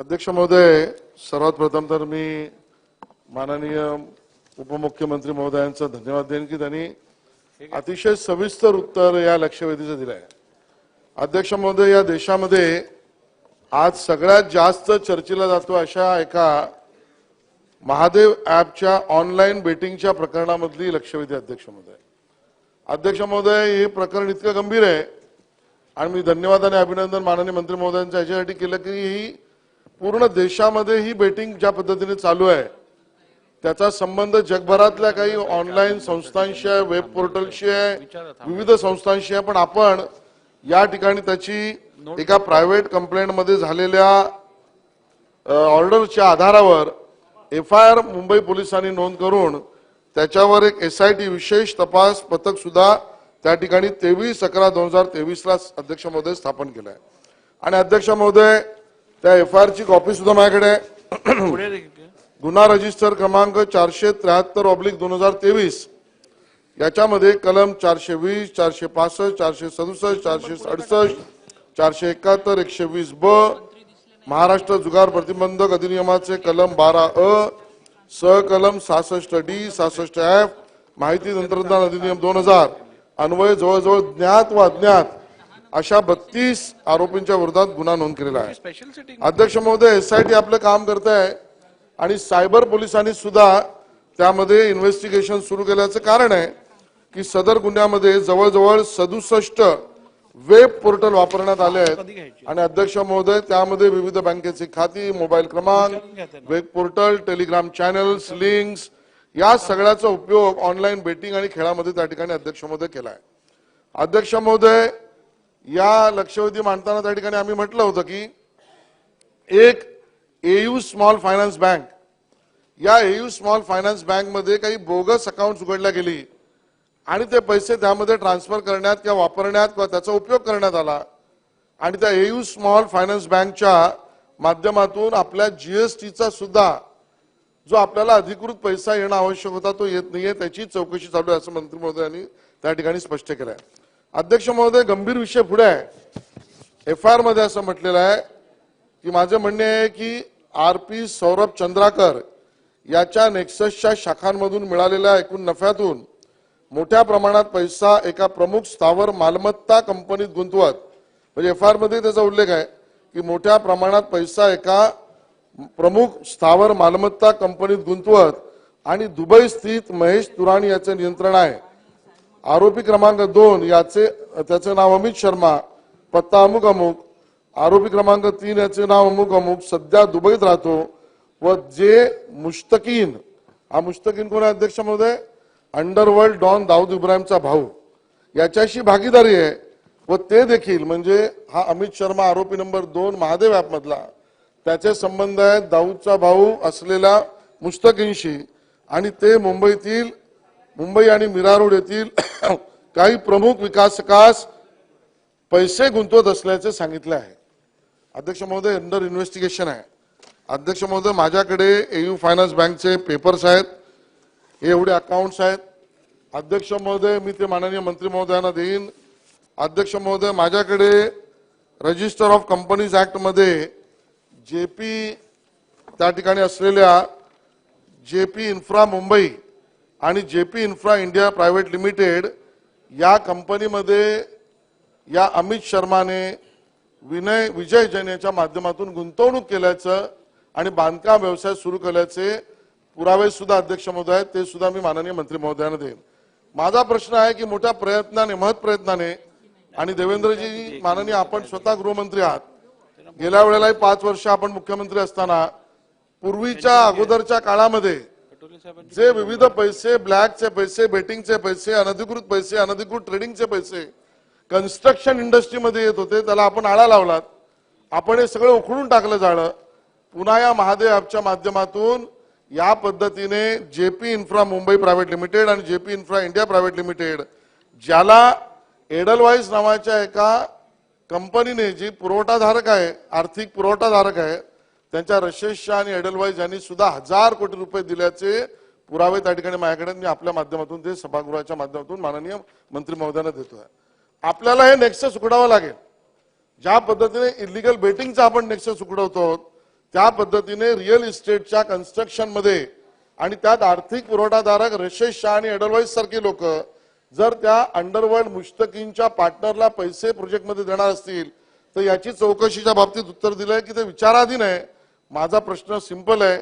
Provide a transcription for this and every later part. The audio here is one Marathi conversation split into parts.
अध्यक्ष महोदय सर्वात प्रथम तर मी माननीय उपमुख्यमंत्री महोदयांचा धन्यवाद देईन की त्यांनी अतिशय सविस्तर उत्तर या लक्षवेधीचं दिलं आहे अध्यक्ष महोदय या देशामध्ये आज सगळ्यात जास्त चर्चेला जातो अशा एका महादेव ॲपच्या ऑनलाईन बेटिंगच्या प्रकरणामधली लक्षवेधी अध्यक्ष महोदय. अध्यक्ष महोदय हे प्रकरण इतकं गंभीर आहे आणि मी धन्यवाद आणि अभिनंदन माननीय मंत्री महोदयांचं याच्यासाठी केलं की ही पूर्ण देशामध्ये ही बेटिंग ज्या पद्धतीने चालू आहे त्याचा संबंध जगभरातल्या काही ऑनलाईन संस्थांशी आहे वेब पोर्टलशी आहे विविध संस्थांशी आहे पण आपण या ठिकाणी त्याची एका प्रायव्हेट कंप्लेंटमध्ये झालेल्या ऑर्डरच्या आधारावर एफ आय आर मुंबई पोलिसांनी नोंद करून त्याच्यावर एक एस आय टी विशेष तपास पथक सुद्धा त्या ठिकाणी तेवीस अकरा दोन हजार तेवीसला अध्यक्ष महोदय स्थापन केलं आहे आणि अध्यक्ष महोदय त्या एफ आय आरची कॉपी सुद्धा माझ्याकडे आहे. गुन्हा रजिस्टर क्रमांक चारशे त्र्याहत्तर ऑब्लिक दोन हजार तेवीस. याच्यामध्ये कलम चारशे वीस चारशे पासष्ट चारशे सदुसष्ट चारशे अडुसष्ट चारशे एकाहत्तर एकशे वीस ब. महाराष्ट्र जुगार प्रतिबंधक अधिनियमाचे कलम बारा अ. स कलम सहासष्ट डी सहासष्ट एफ. माहिती तंत्रज्ञान अधिनियम दोन हजार. अन्वय जवळजवळ ज्ञात व अज्ञात अशा बत्तीस आरोपींच्या विरोधात गुन्हा नोंद केलेला आहे. अध्यक्ष महोदय एसआयटी आपलं काम करत आहे आणि सायबर पोलिसांनी सुद्धा त्यामध्ये इन्व्हेस्टिगेशन सुरू केल्याचं कारण आहे की सदर गुन्ह्यामध्ये जवळजवळ सदुसष्ट वेब पोर्टल वापरण्यात आले आहेत. आणि अध्यक्ष महोदय त्यामध्ये विविध बँकेची खाती मोबाईल क्रमांक web portal Telegram channels links या सगळ्याचा उपयोग ऑनलाईन बेटिंग आणि खेळामध्ये त्या ठिकाणी अध्यक्ष महोदय केला आहे अध्यक्ष महोदय या लक्षवेधी मांडताना त्या ठिकाणी आम्ही म्हटलं होतं की एक एयू स्मॉल फायनान्स बँक या एयू स्मॉल फायनान्स बँकमध्ये काही बोगस अकाउंट उघडल्या गेली आणि ते पैसे त्यामध्ये ट्रान्सफर करण्यात किंवा वापरण्यात किंवा त्याचा उपयोग करण्यात आला. आणि त्या एयू स्मॉल फायनान्स बँकच्या माध्यमातून आपल्या जीएसटीचा सुद्धा जो आपल्याला अधिकृत पैसा येणं आवश्यक होता तो येत नाहीये त्याची चौकशी चालू आहे असं मंत्री महोदयांनी त्या ठिकाणी स्पष्ट केलं आहे अध्यक्ष महोदय गंभीर विषय पुढे आहे. एफ आय आरमध्ये असं म्हटलेलं आहे की माझं म्हणणे आहे की आर पी सौरभ चंद्राकर याच्या नेक्ससच्या शाखांमधून मिळालेल्या एकूण नफ्यातून मोठ्या प्रमाणात पैसा एका प्रमुख स्थावर मालमत्ता कंपनीत गुंतवत म्हणजे एफ आरमध्ये त्याचा उल्लेख आहे की मोठ्या प्रमाणात पैसा एका प्रमुख स्थावर मालमत्ता कंपनीत गुंतवत आणि दुबई स्थित महेश तुराणी याचं नियंत्रण आहे. आरोपी क्रमांक दोन याचे त्याचे नाव अमित शर्मा पत्ता अमुक अमुक. आरोपी क्रमांक तीन याचे नाव अमुक अमुक. सध्या दुबईत राहतो व जे मुश्तकीन हा मुश्तकीन कोण आहे अध्यक्ष महोदय? अंडरवर्ल्ड डॉन दाऊद इब्राहिमचा भाऊ. याच्याशी भागीदारी आहे व ते देखील म्हणजे हा अमित शर्मा आरोपी नंबर दोन महादेव ऍप मधला त्याचे संबंध आहेत दाऊदचा भाऊ असलेल्या मुश्तकींशी आणि ते मुंबईतील मुंबई आणि मीरा रोड येथील काही प्रमुख विकासकास पैसे गुंतवत असल्याचे सांगितले आहे. अध्यक्ष महोदय अंडर इन्व्हेस्टिगेशन आहे. अध्यक्ष महोदय माझ्याकडे एयू फायनान्स बँकचे पेपर्स आहेत. हे एवढे अकाउंट्स आहेत. अध्यक्ष महोदय मी ते माननीय मंत्री महोदयांना देईन. अध्यक्ष महोदय माझ्याकडे register of companies ॲक्टमध्ये J P त्या ठिकाणी असलेल्या जे पी इन्फ्रा मुंबई आणि J P infra India private limited या कंपनीमध्ये या अमित शर्माने विनय विजय जैन माध्यमातून गुंतवणूक केल्याचं आणि बांधकाम व्यवसाय सुरू केल्याचे पुरावे सुद्धा अध्यक्ष महोदय आहेत ते सुद्धा मी माननीय मंत्री महोदयांना देईन. माझा प्रश्न आहे की मोठ्या प्रयत्नाने महत् प्रयत्नाने आणि देवेंद्रजी माननीय आपण स्वतः गृहमंत्री आहात. गेल्या वेळेलाही पाच वर्ष आपण मुख्यमंत्री असताना पूर्वीच्या अगोदरच्या काळामध्ये जे विविध पैसे ब्लॅकचे पैसे बेटिंगचे पैसे अनधिकृत पैसे अनधिकृत ट्रेडिंगचे पैसे कन्स्ट्रक्शन इंडस्ट्रीमध्ये येत होते. त्याला आपण आळा लावलात. आपण हे सगळं उखडून टाकलं जाणं पुन्हा या महादेव ॲपच्या माध्यमातून या पद्धतीने JP infra Mumbai private limited आणि JP infra India private limited ज्याला एडलवाईज नावाच्या एका कंपनीने जी पुरवठाधारक आहे आर्थिक पुरवठाधारक आहे त्यांच्या रशेश आणि एडलवाईज यांनी सुद्धा हजार कोटी रुपये दिल्याचे पुरावे त्या ठिकाणी माझ्याकडे मी आपल्या माध्यमातून ते सभागृहाच्या माध्यमातून माननीय मंत्री महोदयांना देतोय. आपल्याला हे नेक्सस उघडावं लागेल. ज्या पद्धतीने इलिगल बेटिंगचा आपण नेक्सस उघडवतो त्या पद्धतीने रिअल इस्टेटच्या कन्स्ट्रक्शनमध्ये आणि त्यात आर्थिक पुरवठाधारक रशेश शाह आणि एडलवाईज सारखी लोक जर त्या अंडरवर्ल्ड मुश्तकींच्या पार्टनरला पैसे प्रोजेक्टमध्ये देणार असतील तर याची चौकशीच्या बाबतीत उत्तर दिलंय की ते विचाराधीन आहे. माझा प्रश्न सिंपल आहे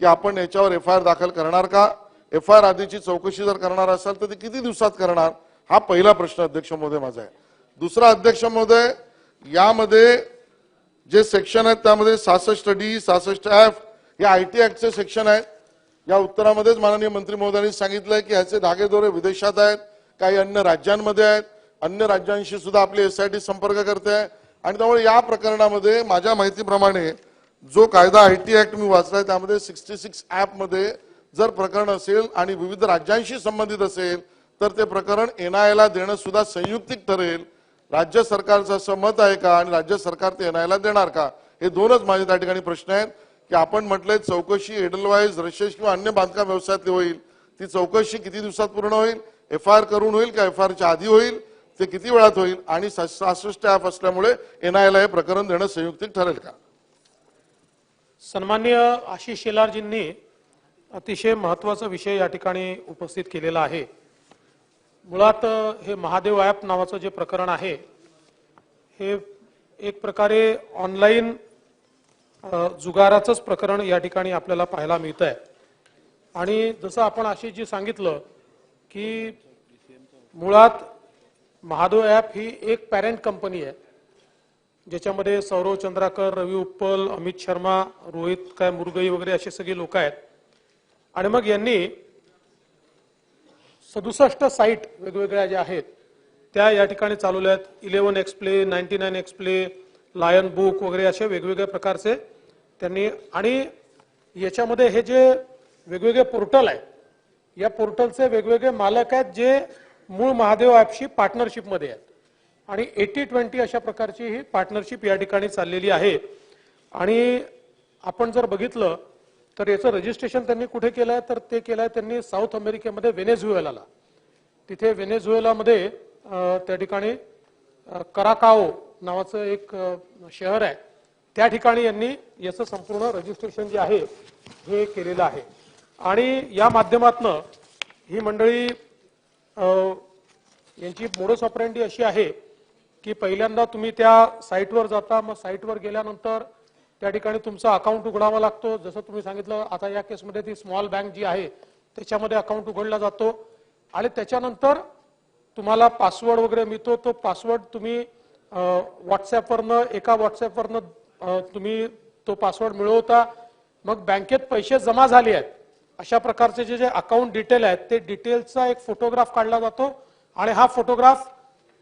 की आपण याच्यावर एफ आय आर दाखल करणार का? एफ आय आर आधीची चौकशी जर करणार असाल तर ती किती दिवसात करणार? हा पहिला प्रश्न अध्यक्ष महोदय माझा आहे. दुसरा अध्यक्ष महोदय यामध्ये जे सेक्शन आहेत त्यामध्ये सहासष्ट डी सहासष्ट एफ हे आय टी ऍक्टचे सेक्शन आहेत. या उत्तरामध्येच माननीय मंत्री महोदयांनी सांगितलंय की ह्याचे धागेदोरे विदेशात आहेत काही अन्य राज्यांमध्ये आहेत. अन्य राज्यांशी सुद्धा आपली एसआयटी संपर्क करते आहे. आणि त्यामुळे या प्रकरणामध्ये माझ्या माहितीप्रमाणे जो कायदा आय टी ऍक्ट मी वाचलाय त्यामध्ये सिक्स्टी सिक्स ॲपमध्ये जर प्रकरण असेल आणि विविध राज्यांशी संबंधित असेल तर ते प्रकरण एनआयला देणं सुद्धा संयुक्तिक ठरेल. राज्य सरकारचं असं मत आहे का आणि राज्य सरकार ते एनआयला देणार का? हे दोनच माझे त्या ठिकाणी प्रश्न आहेत. की आपण म्हटलंय चौकशी एडलवाईज रशेष किंवा अन्य बांधकाम व्यवसायातली होईल. ती चौकशी किती दिवसात पूर्ण होईल? एफ आय आर करून होईल का एफ आय आरच्या आधी होईल? ते किती वेळात होईल? आणि सहासष्ट ॲप असल्यामुळे एनआयला हे प्रकरण देणं संयुक्तिक ठरेल का? सन्मान्य आशिष शेलारजींनी अतिशय महत्त्वाचा विषय या ठिकाणी उपस्थित केलेला आहे. मुळात हे महादेव ॲप नावाचं जे प्रकरण आहे हे एक प्रकारे ऑनलाईन जुगाराचंच प्रकरण या ठिकाणी आपल्याला पाहायला मिळत आहे आणि जसं आपण आशिषजी सांगितलं की मुळात महादेव ॲप ही एक पॅरेंट कंपनी आहे. ज्याच्यामध्ये सौरव चंद्राकर रवी उप्पल अमित शर्मा रोहित काय मुरगई वगैरे असे सगळे लोक आहेत. आणि मग यांनी सदुसष्ट साईट वेगवेगळ्या ज्या आहेत त्या या ठिकाणी चालवल्या आहेत. Eleven xplay ninety nine xplay lion book वगैरे असे वेगवेगळ्या प्रकारचे त्यांनी आणि याच्यामध्ये हे जे वेगवेगळे पोर्टल आहेत या पोर्टलचे वेगवेगळे मालक आहेत जे मूळ महादेव ॲपशी पार्टनरशिपमध्ये आहेत. आणि एटी ट्वेंटी अशा प्रकारची ही पार्टनरशिप या ठिकाणी चाललेली आहे. आणि आपण जर बघितलं तर याचं रजिस्ट्रेशन त्यांनी कुठे केलं आहे तर ते केलं आहे त्यांनी साऊथ अमेरिकेमध्ये व्हेनेझुएलाला. तिथे व्हेनेझुएलामध्ये त्या ठिकाणी कराकाओ नावाचं एक शहर आहे. त्या ठिकाणी यांनी याचं संपूर्ण रजिस्ट्रेशन जे आहे हे केलेलं आहे. आणि या माध्यमातनं ही मंडळी यांची मोडस ऑपरेंडी अशी आहे की पहिल्यांदा तुम्ही त्या साईटवर जाता मग साईटवर गेल्यानंतर त्या ठिकाणी तुमचा अकाउंट उघडावा लागतो. जसं तुम्ही सांगितलं आता या केसमध्ये ती स्मॉल बँक जी आहे त्याच्यामध्ये अकाउंट उघडला जातो. आणि त्याच्यानंतर तुम्हाला पासवर्ड वगैरे मिळतो. तो पासवर्ड तुम्ही व्हॉट्सॲपवरनं एका व्हॉट्सॲपवरनं तुम्ही तो पासवर्ड मिळवता. मग बँकेत पैसे जमा झाले आहेत. अशा प्रकारचे जे जे अकाउंट डिटेल आहेत ते डिटेलचा एक फोटोग्राफ काढला जातो. आणि हा फोटोग्राफ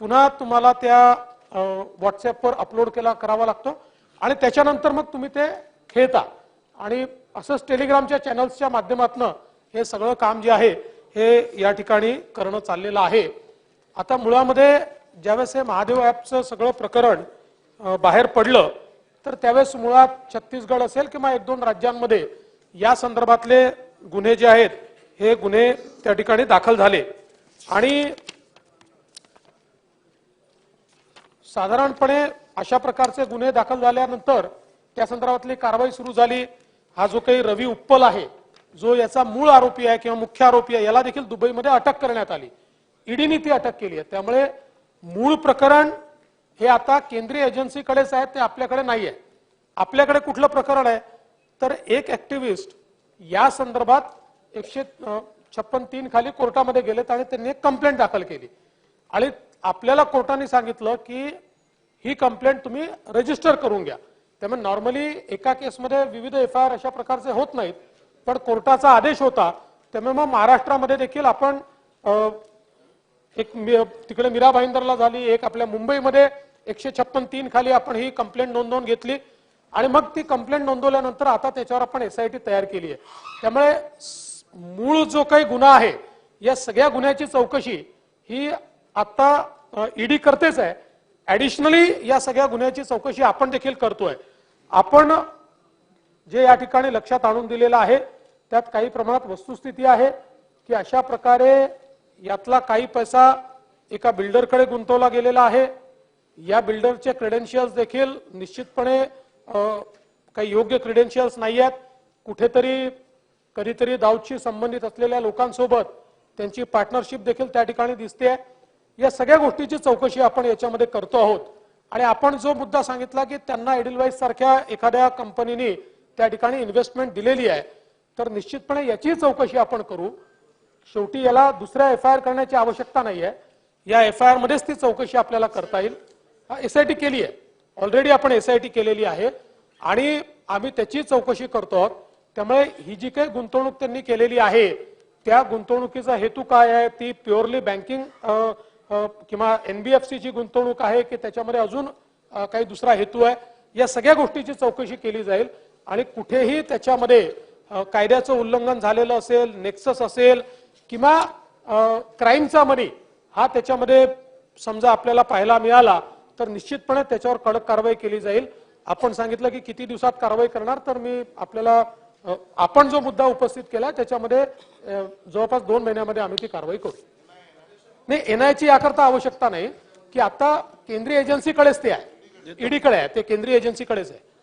पुन्हा तुम्हाला त्या व्हॉट्सॲपवर अपलोड केला करावा लागतो. आणि त्याच्यानंतर मग तुम्ही ते खेळता. आणि असंच टेलिग्रामच्या चॅनल्सच्या माध्यमातून हे सगळं काम जे आहे हे या ठिकाणी करणं चाललेलं आहे. आता मुळामध्ये ज्यावेळेस हे महादेव ॲपचं सगळं प्रकरण बाहेर पडलं तर त्यावेळेस मुळात छत्तीसगड असेल किंवा एक दोन राज्यांमध्ये या संदर्भातले गुन्हे जे आहेत हे गुन्हे त्या ठिकाणी दाखल झाले. आणि साधारणपणे अशा प्रकारचे गुन्हे दाखल झाल्यानंतर त्या संदर्भातली कारवाई सुरू झाली. हा जो काही रवी उप्पल आहे जो याचा मूळ आरोपी आहे किंवा मुख्य आरोपी आहे याला देखील दुबईमध्ये अटक करण्यात आली. ईडीने ती अटक केली आहे. त्यामुळे मूळ प्रकरण हे आता केंद्रीय एजन्सीकडेच आहे ते आपल्याकडे नाही आहे आपल्याकडे कुठलं प्रकरण आहे? तर एक ऍक्टिव्हिस्ट या संदर्भात एकशे छप्पन तीन खाली कोर्टामध्ये गेलेत आणि त्यांनी एक कंप्लेंट दाखल केली. आणि आपल्याला कोर्टाने सांगितलं की ही कंप्लेंट तुम्ही रजिस्टर करून घ्या. त्यामुळे नॉर्मली एका केसमध्ये विविध एफ आय आर अशा प्रकारचे होत नाहीत पण कोर्टाचा आदेश होता. त्यामुळे मग महाराष्ट्रामध्ये देखील आपण एक तिकडे मीरा भाईंदरला झाली एक आपल्या मुंबईमध्ये एकशे छप्पन तीन खाली आपण ही कंप्लेंट नोंदवून घेतली. आणि मग ती कंप्लेंट नोंदवल्यानंतर आता त्याच्यावर आपण एसआयटी तयार केली आहे. त्यामुळे मूळ जो काही गुन्हा आहे या सगळ्या गुन्ह्याची चौकशी ही आता ईडी करतेच आहे. ऍडिशनली या सगळ्या गुन्ह्याची चौकशी आपण देखील करतोय. आपण जे या ठिकाणी लक्षात आणून दिलेलं आहे त्यात काही प्रमाणात वस्तुस्थिती आहे की अशा प्रकारे यातला काही पैसा एका बिल्डरकडे गुंतवला गेलेला आहे. या बिल्डरचे क्रेडेन्शियल्स देखील निश्चितपणे काही योग्य क्रेडेन्शियल्स नाही आहेत. कुठेतरी कधीतरी दाऊदशी संबंधित असलेल्या लोकांसोबत त्यांची पार्टनरशिप देखील त्या ठिकाणी दिसते आहे या सगळ्या गोष्टीची चौकशी आपण याच्यामध्ये करतो आहोत. आणि आपण जो मुद्दा सांगितला की त्यांना एडिलवाईज सारख्या एखाद्या कंपनीने त्या ठिकाणी इन्व्हेस्टमेंट दिलेली आहे तर निश्चितपणे याची चौकशी आपण करू. शेवटी याला दुसऱ्या एफ आय आर करण्याची आवश्यकता नाहीये. या एफ आय आर मध्येच ती चौकशी आपल्याला करता येईल. एसआयटी केली आहे. ऑलरेडी आपण एसआयटी केलेली आहे. आणि आम्ही त्याची चौकशी करतो आहोत. त्यामुळे ही जी काही गुंतवणूक त्यांनी केलेली आहे त्या गुंतवणुकीचा हेतू काय आहे? ती प्युअरली बँकिंग किंवा एनबीएफसी ची गुंतवणूक आहे की त्याच्यामध्ये अजून काही दुसरा हेतू आहे या सगळ्या गोष्टीची चौकशी केली जाईल. आणि कुठेही त्याच्यामध्ये कायद्याचं उल्लंघन झालेलं असेल नेक्सस असेल किंवा क्राईमचा मनी हा त्याच्यामध्ये समजा आपल्याला पाहायला मिळाला तर निश्चितपणे त्याच्यावर कडक कारवाई केली जाईल. आपण सांगितलं की किती दिवसात कारवाई करणार तर मी आपल्याला आपण जो मुद्दा उपस्थित केला त्याच्यामध्ये जवळपास दोन महिन्यामध्ये आम्ही ती कारवाई करू. नाही एनआयची याकरता आवश्यकता नाही की आता केंद्रीय एजन्सीकडेच ते आहे. ईडीकडे आहे ते केंद्रीय एजन्सीकडेच आहे.